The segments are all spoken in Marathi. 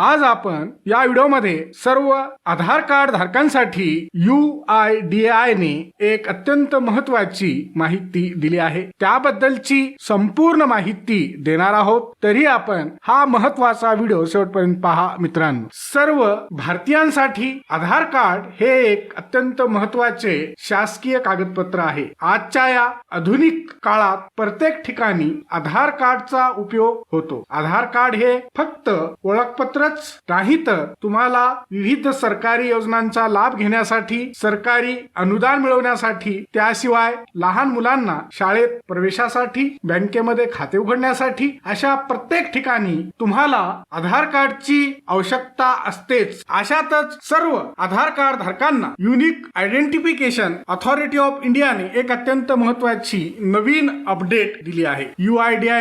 आज आपण या व्हिडिओमध्ये सर्व आधार कार्ड धारकांसाठी U I D A I एक अत्यंत महत्वाची माहिती दिली आहे. त्याबद्दलची संपूर्ण माहिती देणार आहोत. तरी आपण हा महत्त्वाचा व्हिडिओ शेवटपर्यंत पहा मित्रांनो. सर्व भारतीयांसाठी आधार कार्ड हे एक अत्यंत महत्त्वाचे शासकीय कागदपत्र आहे. आजच्या या आधुनिक काळात प्रत्येक ठिकाणी आधार कार्डचा उपयोग होतो. आधार कार्ड हे फक्त ओळखपत्र ओळखपत्रच नाही तर तुम्हाला विविध सरकारी योजनांचा लाभ घेण्यासाठी सरकारी अनुदान मिळवण्यासाठी त्याशिवाय लहान मुलांना शाळेत प्रवेशासाठी बँकेमध्ये खाते उघडण्यासाठी अशा प्रत्येक ठिकाणी तुम्हाला आधार कार्डची आवश्यकता असतेच. अशातच सर्व आधार कार्ड धारकांना युनिक आयडेंटिफिकेशन अथॉरिटी ऑफ इंडियाने एक अत्यंत महत्वाची नवीन अपडेट दिली आहे. यू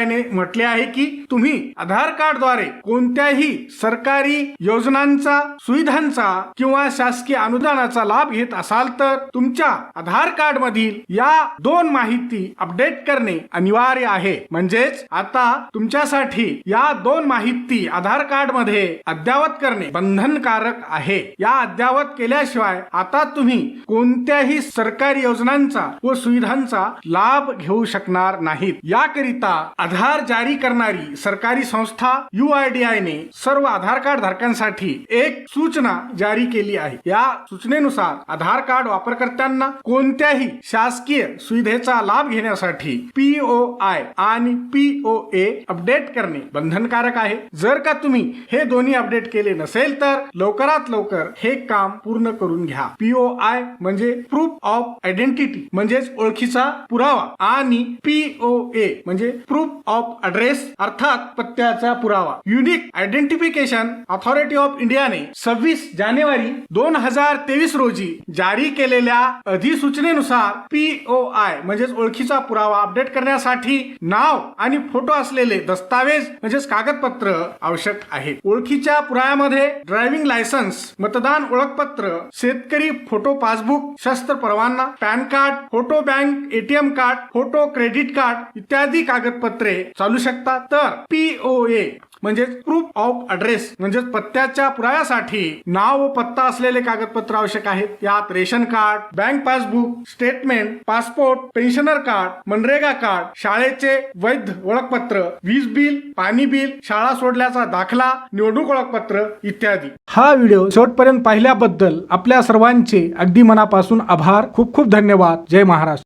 ने म्हटले आहे की तुम्ही आधार कार्डद्वारे कोणत्याही सरकारी योजनांचा सुविधांचा किंवा शासकीय अनुदानाचा लाभ घेत असाल तर तुमच्या आधार कार्ड मधील या दोन माहिती अपडेट करणे अनिवार्य आहे. म्हणजेच आता तुमच्यासाठी या दोन माहिती आधार कार्डमध्ये अद्यावत करणे बंधनकारक आहे. या अद्यावत केल्याशिवाय आता तुम्ही कोणत्याही सरकारी योजनांचा व सुविधांचा लाभ घेऊ शकणार नाहीत. याकरिता आधार जारी करणारी सरकारी संस्था यू आय डी आय ने सर्व आधार कार्ड धारकांसाठी एक सूचना जारी केली आहे. या सूचनेनुसार आधार कार्ड वापरकर्त्यांना कोणत्याही शासकीय सुविधेचा लाभ घेण्यासाठी पीओ आय आणि पीओ ए अपडेट करणे बंधनकारक आहे. जर का तुम्ही हे दोन्ही अपडेट केले नसेल तर लवकरात लवकर हे काम पूर्ण करून घ्या. पीओ आय म्हणजे प्रूफ ऑफ आयडेंटिटी म्हणजेच ओळखीचा पुरावा आणि पीओ ए म्हणजे प्रूफ ऑफ अड्रेस अर्थात पत्त्याचा पुरावा. युनिक आयडेंटिफिकेशन अथॉरिटी ऑफ इंडियाने सव्वीस जानेवारी दोन हजार तेवीस रोजी जारी केलेल्या अधिसूचनेनुसार पीओ आय म्हणजेच ओळखीचा पुरावा अपडेट करण्यासाठी नाव आणि फोटो असलेले दस्तावेज म्हणजेच कागदपत्र आवश्यक आहे. ओळखीच्या पुराव्यामध्ये ड्रायव्हिंग लायसन्स मतदान ओळखपत्र शेतकरी फोटो पासबुक शस्त्र परवाना PAN card photo bank ATM card photo credit card इत्यादी कागदपत्रे चालू शकतात. तर पीओ ए म्हणजेच प्रूफ ऑफ अड्रेस म्हणजेच पत्त्याच्या पुराव्यासाठी नाव व पत्ता असलेले कागदपत्र आवश्यक आहेत. यात ration card bank passbook statement passport pensioner card MNREGA card शाळेचे वैध ओळखपत्र वीज बिल पाणी बिल शाळा सोडल्याचा दाखला निवडणूक ओळखपत्र इत्यादी. हा व्हिडिओ शेवटपर्यंत पाहिल्याबद्दल आपल्या सर्वांचे अगदी मनापासून आभार. खूप खूप धन्यवाद. जय महाराष्ट्र.